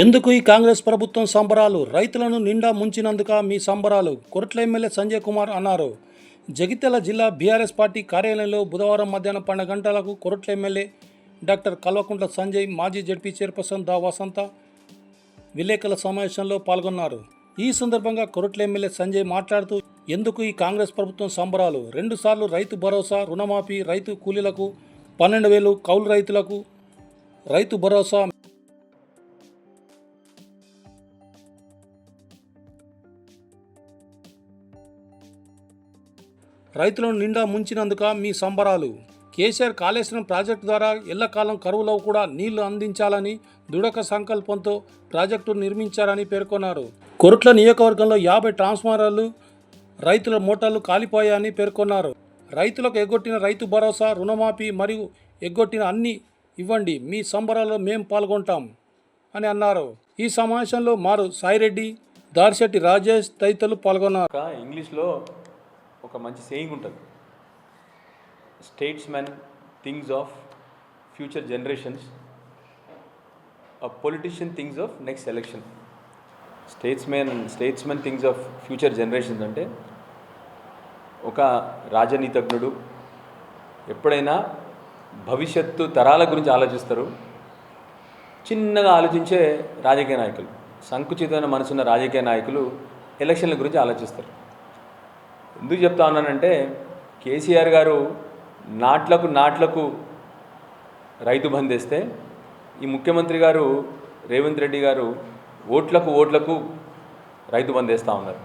ఎందుకు ఈ కాంగ్రెస్ ప్రభుత్వం సంబరాలు? రైతులను నిండా ముంచినందుక మీ సంబరాలు? కొరట్ల ఎమ్మెల్యే సంజయ్ కుమార్ అన్నారు. జగిత్యాల జిల్లా బీఆర్ఎస్ పార్టీ కార్యాలయంలో బుధవారం మధ్యాహ్నం పన్నెండు గంటలకు కొరట్ల ఎమ్మెల్యే డాక్టర్ కల్వకుంట్ల సంజయ్ మాజీ జడ్పీ చైర్పర్సన్ దా వసంత విలేకరుల సమావేశంలో పాల్గొన్నారు. ఈ సందర్భంగా కొరట్ల ఎమ్మెల్యే సంజయ్ మాట్లాడుతూ ఎందుకు ఈ కాంగ్రెస్ ప్రభుత్వం సంబరాలు? రెండుసార్లు రైతు భరోసా రుణమాఫీ రైతు కూలీలకు పన్నెండు వేలు కౌలు రైతులకు రైతు భరోసా రైతులను నిండా ముంచినందుక మీ సంబరాలు. కేసీఆర్ కాళేశ్వరం ప్రాజెక్టు ద్వారా ఎల్లకాలం కరువులో కూడా నీళ్ళు అందించాలని దృఢక సంకల్పంతో ప్రాజెక్టు నిర్మించారని పేర్కొన్నారు. కొరుట్ల నియోజకవర్గంలో యాభై ట్రాన్స్ఫార్మర్లు రైతుల మోటార్లు కాలిపోయాయని పేర్కొన్నారు. రైతులకు ఎగ్గొట్టిన రైతు భరోసా రుణమాఫీ మరియు ఎగ్గొట్టిన అన్ని ఇవ్వండి మీ సంబరాల్లో మేం పాల్గొంటాం అని అన్నారు. ఈ సమావేశంలో మారు సాయిరెడ్డి దారిశెట్టి రాజేష్ తదితరులు పాల్గొన్నారు. ఇంగ్లీష్లో ఒక మంచి సేయింగ్ ఉంటుంది. Statesmen things of future generations politician things of next election statesmen statesmen things of future generations అంటే ఒక రాజనీతజ్ఞుడు ఎప్పుడైనా భవిష్యత్తు తరాల గురించి ఆలోచిస్తారు. చిన్నగా ఆలోచించే రాజకీయ నాయకులు సంకుచితమైన మనసున్న రాజకీయ నాయకులు ఎలక్షన్ల గురించి ఆలోచిస్తారు. ఎందుకు చెప్తా ఉన్నానంటే కేసీఆర్ గారు నాట్లకు నాట్లకు రైతు బంధేస్తే ఈ ముఖ్యమంత్రి గారు రేవంత్ రెడ్డి గారు ఓట్లకు ఓట్లకు రైతు బంద్ వేస్తూ ఉన్నారు.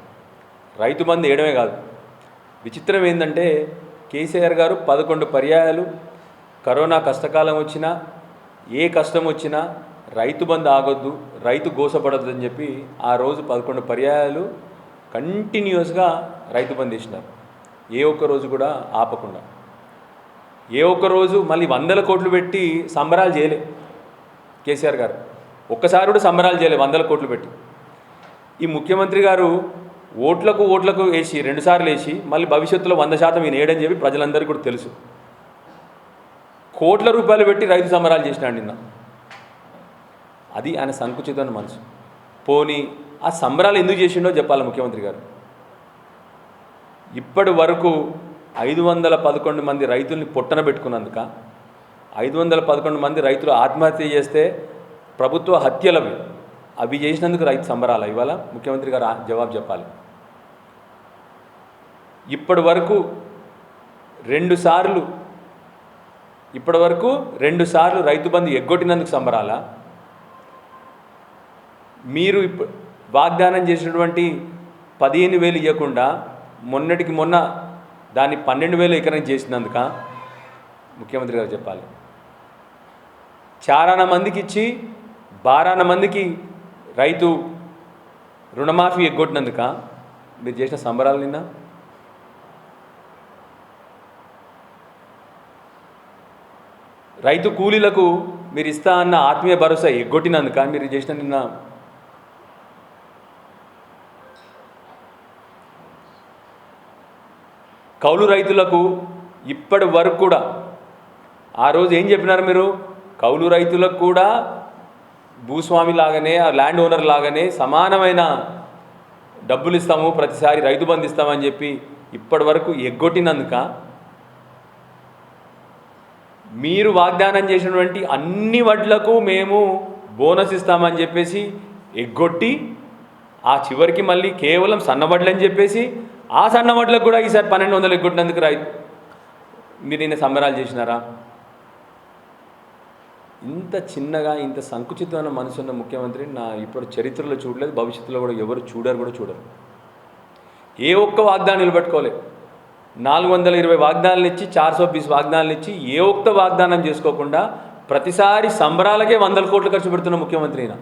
రైతు బంద్ వేయడమే కాదు. విచిత్రం ఏంటంటే కేసీఆర్ గారు పదకొండు పర్యాయాలు కరోనా కష్టకాలం వచ్చినా ఏ కష్టం వచ్చినా రైతు బంద్ ఆగొద్దు రైతు గోసపడద్దు అని చెప్పి ఆ రోజు పదకొండు పర్యాయాలు కంటిన్యూస్గా రైతు బంద్ చేసినారు ఏ ఒక్క రోజు కూడా ఆపకుండా. ఏ ఒక్క రోజు మళ్ళీ వందల కోట్లు పెట్టి సంబరాలు చేయలే కేసీఆర్ గారు. ఒక్కసారి కూడా సంబరాలు చేయలే వందల కోట్లు పెట్టి. ఈ ముఖ్యమంత్రి గారు ఓట్లకు ఓట్లకు వేసి రెండుసార్లు వేసి మళ్ళీ భవిష్యత్తులో వంద శాతం ఈయన వేయడని చెప్పి ప్రజలందరికీ కూడా తెలుసు. కోట్ల రూపాయలు పెట్టి రైతు సంబరాలు చేసినాడు నిన్న. అది ఆయన సంకుచితమైన మనసు. పోనీ ఆ సంబరాలు ఎందుకు చేసిండో చెప్పాలి ముఖ్యమంత్రి గారు? ఇప్పటి వరకు ఐదు వందల పదకొండు మంది రైతుల్ని పొట్టన పెట్టుకున్నందుక ఐదు వందల పదకొండు మంది రైతులు ఆత్మహత్య చేస్తే ప్రభుత్వ హత్యలవి. అవి చేసినందుకు రైతు సంబరాలు? ఇవాళ ముఖ్యమంత్రి గారు జవాబు చెప్పాలి. ఇప్పటి వరకు రెండు సార్లు ఇప్పటి వరకు రెండు సార్లు రైతు బంధు ఎగ్గొట్టినందుకు సంబరాలా? మీరు ఇప్పుడు వాగ్దానం చేసినటువంటి పదిహేను వేలు ఇవ్వకుండా మొన్నటికి మొన్న దాన్ని పన్నెండు వేలు ఎకరం చేసినందుక ముఖ్యమంత్రి గారు చెప్పాలి. చారాన మందికి ఇచ్చి బారాన మందికి రైతు రుణమాఫీ ఎగ్గొట్టినందుక మీరు చేసిన సంబరాలు నిన్న రైతు కూలీలకు మీరు ఇస్తా అన్న ఆత్మీయ భరోసా ఎగ్గొట్టినందుక మీరు చేసిన నిన్న కౌలు రైతులకు ఇప్పటి వరకు కూడా ఆ రోజు ఏం చెప్పినారు మీరు? కౌలు రైతులకు కూడా భూస్వామి లాగానే ఆ ల్యాండ్ ఓనర్ లాగానే సమానమైన డబ్బులు ఇస్తాము ప్రతిసారి రైతు బంధు ఇస్తామని చెప్పి ఇప్పటి వరకు ఎగ్గొట్టినందుక మీరు వాగ్దానం చేసినటువంటి అన్ని వడ్లకు మేము బోనస్ ఇస్తామని చెప్పేసి ఎగ్గొట్టి ఆ చివరికి మళ్ళీ కేవలం సన్నబడ్లని అని చెప్పేసి ఆ సన్న వడ్లకు కూడా ఈసారి పన్నెండు వందలు ఎగ్గొట్టినందుకు రై మీరు నిన్న సంబరాలు చేసినారా? ఇంత చిన్నగా ఇంత సంకుచితమైన మనసున్న ముఖ్యమంత్రి నా ఇప్పుడు చరిత్రలో చూడలేదు భవిష్యత్తులో కూడా ఎవరు చూడరు కూడా చూడరు. ఏ ఒక్క వాగ్దానం నిలబెట్టుకోలేదు నాలుగు వందల ఇరవై వాగ్దానాలు ఇచ్చి చార్ సో బీస్ వాగ్దానాలు ఇచ్చి ఏ ఒక్క వాగ్దానం చేసుకోకుండా ప్రతిసారి సంబరాలకే వందల కోట్లు ఖర్చు పెడుతున్న ముఖ్యమంత్రి అయినా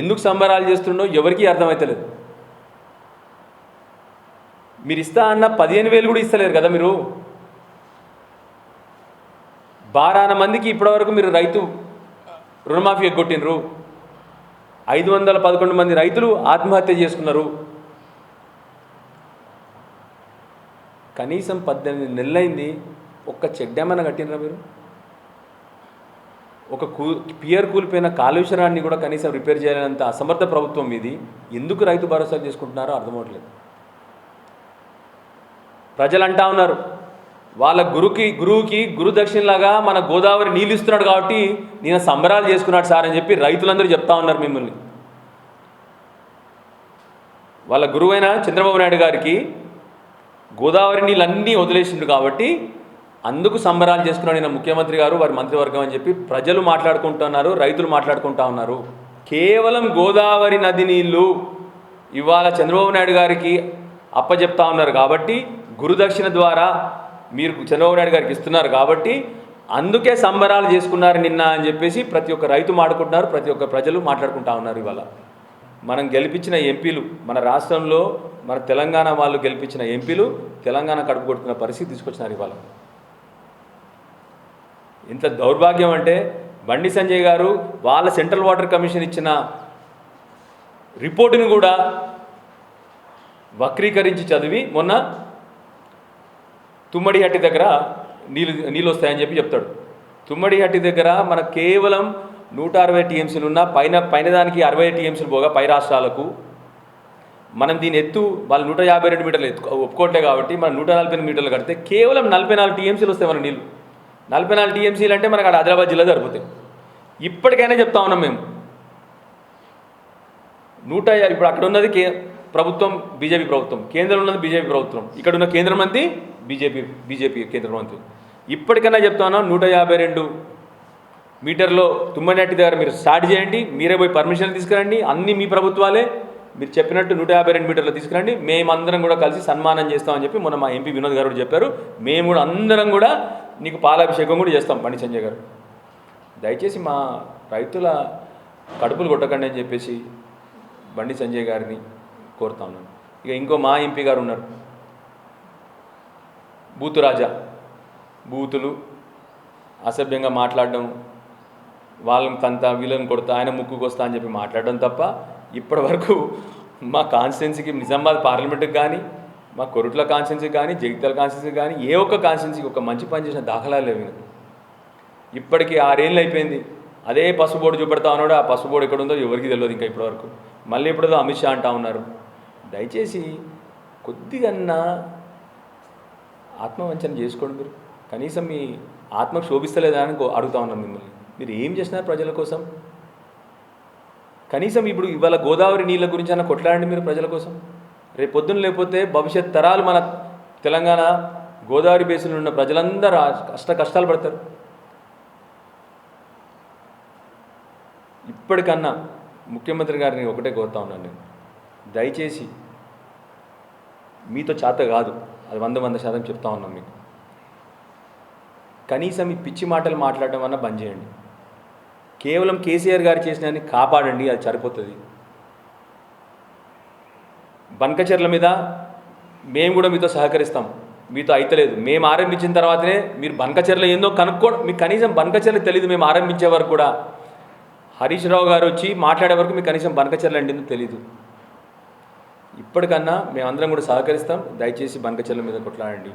ఎందుకు సంబరాలు చేస్తుండో ఎవరికీ అర్థమవుతలేదు మీరు ఇస్తా అన్న పదిహేను వేలు కూడా ఇస్తలేరు కదా మీరు? బారాన మందికి ఇప్పటివరకు మీరు రైతు రుణమాఫీ ఎగ్గొట్టినరు ఐదు వందల పదకొండు మంది రైతులు ఆత్మహత్య చేసుకున్నారు. కనీసం పద్దెనిమిది నెలలైంది ఒక్క చెక్ డ్యామ్ అన్న కట్టినరా మీరు? ఒక కూ పియర్ కూలిపోయిన కాళేశ్వరాన్ని కూడా కనీసం రిపేర్ చేయలేనంత అసమర్థ ప్రభుత్వం ఇది. ఎందుకు రైతు భరోసా చేసుకుంటున్నారో అర్థమవట్లేదు ప్రజలు అంటా ఉన్నారు. వాళ్ళ గురుకి గురువుకి గురు దక్షిణలాగా మన గోదావరి నీళ్ళు ఇస్తున్నాడు కాబట్టి నేను సంబరాలు చేసుకున్నాడు సార్ అని చెప్పి రైతులందరూ చెప్తా ఉన్నారు మిమ్మల్ని. వాళ్ళ గురువైన చంద్రబాబు నాయుడు గారికి గోదావరి నీళ్ళన్నీ వదిలేసిండు కాబట్టి అందుకు సంబరాలు చేసుకున్నాడు నేను ముఖ్యమంత్రి గారు వారి మంత్రివర్గం అని చెప్పి ప్రజలు మాట్లాడుకుంటున్నారు రైతులు మాట్లాడుకుంటా ఉన్నారు. కేవలం గోదావరి నది నీళ్ళు ఇవాళ చంద్రబాబు నాయుడు గారికి అప్పచెప్తా ఉన్నారు కాబట్టి గురుదక్షిణ ద్వారా మీరు చంద్రబాబు నాయుడు గారికి ఇస్తున్నారు కాబట్టి అందుకే సంబరాలు చేసుకున్నారు నిన్న అని చెప్పేసి ప్రతి ఒక్క రైతు మాట్లాడుకుంటున్నారు ప్రతి ఒక్క ప్రజలు మాట్లాడుకుంటా ఉన్నారు ఇవాళ. మనం గెలిపించిన ఎంపీలు మన రాష్ట్రంలో మన తెలంగాణ వాళ్ళు గెలిపించిన ఎంపీలు తెలంగాణ కడుపు కొట్టుకున్న పరిస్థితి తీసుకొచ్చినారు ఇవాళ. ఇంత దౌర్భాగ్యం అంటే బండి సంజయ్ గారు వాళ్ళ సెంట్రల్ వాటర్ కమిషన్ ఇచ్చిన రిపోర్టును కూడా వక్రీకరించి చదివి మొన్న తుమ్మడి హట్టి దగ్గర నీళ్ళు నీళ్ళు వస్తాయని చెప్పి చెప్తాడు. తుమ్మడి హట్టి దగ్గర మన కేవలం నూట అరవై టీఎంసీలు ఉన్న పైన పైన దానికి అరవై టీఎంసీలు పోగా పై రాష్ట్రాలకు మనం దీని ఎత్తు వాళ్ళు నూట యాభై రెండు మీటర్లు ఎత్తు ఒప్పుకోవట్లే కాబట్టి మనం నూట నలభై మీటర్లు కడితే కేవలం నలభై నాలుగు టీఎంసీలు వస్తాయి మన నీళ్ళు. నలభై నాలుగు టీఎంసీలు అంటే మనకు అక్కడ ఆదిలాబాద్ జిల్లా సరిపోతాయి. ఇప్పటికైనా చెప్తా ఉన్నాం మేము. నూట ఇప్పుడు అక్కడ ఉన్నది కే ప్రభుత్వం బీజేపీ ప్రభుత్వం. కేంద్రంలో ఉన్నది బీజేపీ ప్రభుత్వం. ఇక్కడ ఉన్న కేంద్ర మంత్రి బీజేపీ బీజేపీ కేంద్ర మంత్రి. ఇప్పటికైనా చెప్తా ఉన్నాం నూట యాభై రెండు మీటర్లో తుమ్మనట్టి దగ్గర మీరు స్టార్ట్ చేయండి మీరే పోయి పర్మిషన్ తీసుకురండి అన్నీ మీ ప్రభుత్వాలే. మీరు చెప్పినట్టు నూట యాభై రెండు మీటర్లు తీసుకురండి. మేమందరం కూడా కలిసి సన్మానం చేస్తామని చెప్పి మొన్న మా ఎంపీ వినోద్ గారు చెప్పారు. మేము కూడా అందరం కూడా నీకు పాలాభిషేకం కూడా చేస్తాం బండి సంజయ్ గారు. దయచేసి మా రైతుల కడుపులు కొట్టకండి అని చెప్పేసి బండి సంజయ్ గారిని కోరుతా ఉన్నాను. ఇక ఇంకో మా ఎంపీ గారు ఉన్నారు. బూతు రాజా. బూతులు అసభ్యంగా మాట్లాడడం వాళ్ళని కంత వీళ్ళని కొడతా ఆయన ముక్కుకు వస్తా అని చెప్పి మాట్లాడడం తప్ప ఇప్పటి వరకు మా కాన్స్టిట్యున్సీకి నిజామాబాద్ పార్లమెంట్కి కానీ మా కొరుట్ల కాన్స్టిట్యున్సీకి కానీ జగిత్యాల కాన్స్టిట్యున్సీకి కానీ ఏ ఒక్క కాన్స్టిట్యున్సీకి ఒక మంచి పని చేసిన దాఖలాలు లేవు ఈయనకు. ఇప్పటికీ ఆరేళ్ళు అయిపోయింది. అదే పసుపు బోర్డు చూపెడతా ఉన్నాడు. ఆ పసుపు బోర్డు ఎక్కడ ఉందో ఎవరికి తెలియదు ఇంకా ఇప్పటివరకు. మళ్ళీ ఇప్పుడు అమిత్ షా అంటా ఉన్నారు. దయచేసి కొద్దిగన్నా ఆత్మవంచన చేసుకోండి మీరు. కనీసం మీ ఆత్మకు శోభిస్తలేదా అని అడుగుతా ఉన్నాను మిమ్మల్ని. మీరు ఏం చేసినారు ప్రజల కోసం? కనీసం ఇప్పుడు ఇవాళ గోదావరి నీళ్ళ గురించి అన్న కొట్లాడండి మీరు ప్రజల కోసం. రేపు పొద్దున్న లేకపోతే భవిష్యత్ తరాలు మన తెలంగాణ గోదావరి బేసిన్లో ఉన్న ప్రజలందరూ కష్ట కష్టాలు పడతారు. ఇప్పటికన్నా ముఖ్యమంత్రి గారిని ఒకటే కోరుతా ఉన్నాను నేను. దయచేసి మీతో చేత కాదు అది వంద వంద శాతం చెప్తా ఉన్నాం మీకు. కనీసం ఈ పిచ్చి మాటలు మాట్లాడడం అన్న బంద్ చేయండి. కేవలం కేసీఆర్ గారు చేసిన కాపాడండి అది సరిపోతుంది. బంకచర్ల మీద మేము కూడా మీతో సహకరిస్తాం మీతో అయితలేదు మేము ఆరంభించిన తర్వాతనే మీరు బంకచర్ల ఏందో కనుక్కో మీకు కనీసం బంకచర్ల తెలియదు మేము ఆరంభించే వరకు కూడా. హరీష్ రావు గారు వచ్చి మాట్లాడే వరకు మీకు కనీసం బంకచర్ల అండిందో తెలియదు ఇప్పటికన్నా మేమందరం కూడా సహకరిస్తాం దయచేసి బంకచర్ల మీద కొట్లాడండి.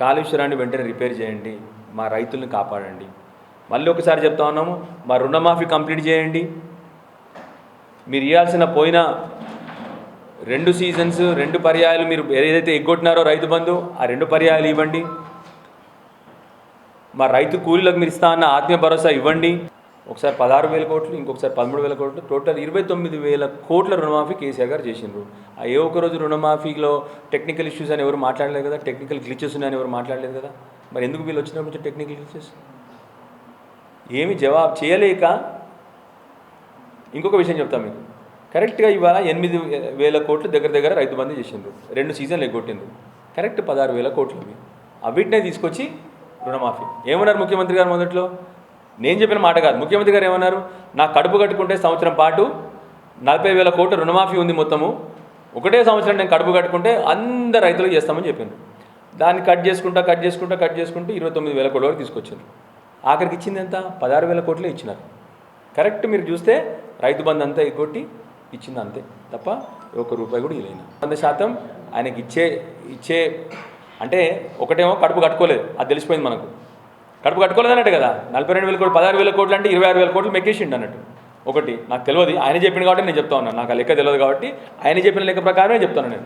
కాళేశ్వరాన్ని వెంటనే రిపేర్ చేయండి మా రైతుల్ని కాపాడండి. మళ్ళీ ఒకసారి చెప్తా ఉన్నాము మా రుణమాఫీ కంప్లీట్ చేయండి. మీరు ఇవ్వాల్సిన పోయిన రెండు సీజన్స్ రెండు పర్యాయాలు మీరు ఏదైతే ఎగ్గొట్టినారో రైతు బంధు ఆ రెండు పర్యాయాలు ఇవ్వండి. మా రైతు కూలీలకు మీరు ఇస్తా అన్న ఆత్మీయ భరోసా ఇవ్వండి. ఒకసారి పదహారు వేల కోట్లు ఇంకొకసారి పదమూడు వేల కోట్లు టోటల్ ఇరవై తొమ్మిది వేల కోట్ల రుణమాఫీ కేసీఆర్ గారు చేసిండ్రు. ఆ ఏ రోజు రుణమాఫీలో టెక్నికల్ ఇష్యూస్ అని ఎవరు మాట్లాడలేదు కదా టెక్నికల్ గ్లిచెస్ ఉన్నాయని ఎవరు మాట్లాడలేదు కదా. మరి ఎందుకు వీళ్ళు వచ్చినప్పుడు టెక్నికల్ గ్లిచెస్ ఏమి జవాబు చేయలేక ఇంకొక విషయం చెప్తాను మీకు. కరెక్ట్గా ఇవాళ ఎనిమిది వేల కోట్లు దగ్గర దగ్గర రైతు బంధు చేసిండ్రు. రెండు సీజన్లు ఎగ్గొట్టిండ్రు. కరెక్ట్ పదహారు వేల కోట్లు అవి. అవిటినే తీసుకొచ్చి రుణమాఫీ. ఏమన్నారు ముఖ్యమంత్రి గారు మొదట్లో? నేను చెప్పిన మాట కాదు. ముఖ్యమంత్రి గారు ఏమన్నారు? నా కడుపు కట్టుకుంటే సంవత్సరం పాటు నలభై వేల కోట్ల రుణమాఫీ ఉంది మొత్తము. ఒకటే సంవత్సరం నేను కడుపు కట్టుకుంటే అందరు రైతులకు చేస్తామని చెప్పింది దాన్ని కట్ చేసుకుంటా కట్ చేసుకుంటా కట్ చేసుకుంటూ ఇరవై తొమ్మిది వేల కోట్ల వరకు తీసుకొచ్చారు ఆఖరికి ఇచ్చింది ఎంత పదహారు వేల కోట్లే ఇచ్చినారు. కరెక్ట్ మీరు చూస్తే రైతు బంధు అంతా ఎగ్గొట్టి ఇచ్చింది అంతే తప్ప ఒక్క రూపాయి కూడా ఇవ్వలేను వంద శాతం ఆయనకి ఇచ్చే ఇచ్చే అంటే ఒకటేమో కడుపు కట్టుకోలేదు. అది తెలిసిపోయింది మనకు. కడుపు కట్టుకోలేదన్నట్టు కదా. నలభై రెండు వేల కోట్లు పదహారు వేల కోట్లు అంటే ఇరవై ఆరు వేల కోట్లు మెక్కేసిండు అన్నట్టు. ఒకటి నాకు తెలియదు. ఆయన చెప్పింది కాబట్టి నేను చెప్తా ఉన్నాను నాకు ఆ లెక్క తెలియదు కాబట్టి ఆయన చెప్పిన లెక్క ప్రకారమే చెప్తాను నేను.